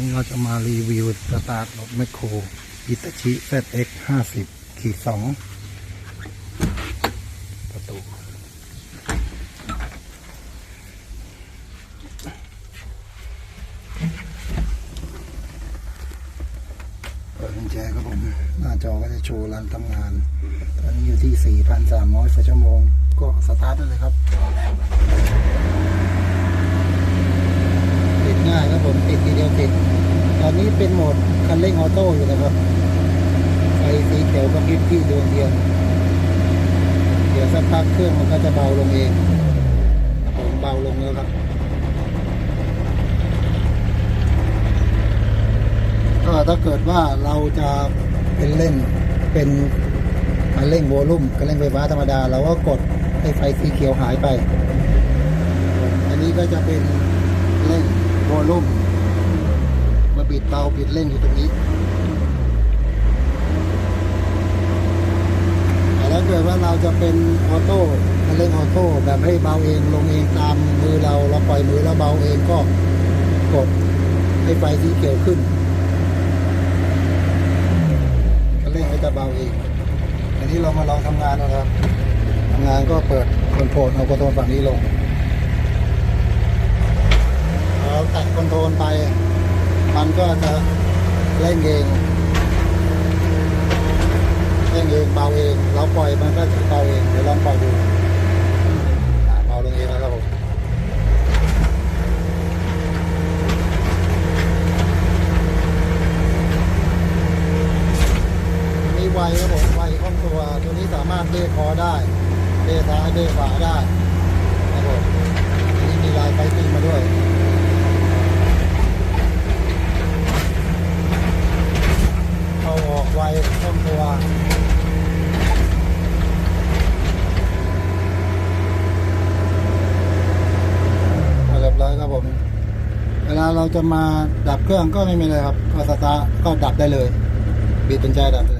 นี้เราจะมารีวิวสตาร์ทรถแมคโครอิตาชิ ZX 50ขีด2ประตู เปิดกุญแจครับผม หน้าจอก็จะโชว์รันทำงาน ตอนนี้อยู่ที่ 4,300ชั่วโมง ก็สตาร์ทได้เลยครับ ติดง่ายครับผมติดทีเดียวติด ตอ นี้เป็นโหมดคันเร่งออโต้อยู่นะครับ ไฟสีเขียวกระพริบที่ดวงเดียว เดี๋ยวสักพักเครื่องมันก็จะเบาลงเองผมเบาลงแล้วครับ ก็ถ้าเกิดว่าเราจะเป็นเล่นเป็นคันเร่งโวลุ่มคันเร่งไฟฟ้าธรรมดา เราก็กดให้ไฟสีเขียวหายไป อันนี้ก็จะเป็นเร่งโวลุ่ม บิดเบาบิดเร่งอยู่ตรงนี้แต่ถ้าเกิดว่าเราจะเป็นออโต้เร่งออโต้แบบให้เบาเองลงเองตามมือเราเราปล่อยมือแล้วเบาเองก็กดให้ไฟสีเขียวขึ้นเร่งก็จะเบาเองอันนี้เรามาลองทำงานนะครับทำงานก็เปิดคอนโทรลเอาคอนโทรลฝั่งนี้ลงเราแตะคอนโทรลไป มันก็จะเร่งเองเร่งเองเบาเอง เราปล่อยมันก็จะเบาเอง เดี๋ยวลองปล่อยดูเบาลงเองแล้วครับผมมีไวครับผมไวคล่องตัว ตัวนี้สามารถเบรคคอได้เบรซ้ายเบรขวาได้ครับผมอันนี้มีลายไฟติ้งมาด้วย เข้าออกไวคล่องตัวเรียบร้อยครับผม เวลาเราจะมาดับเครื่องก็ไม่มีเลยครับ ก็สตาร์ก็ดับได้เลยบิดเป็นใจดับเลย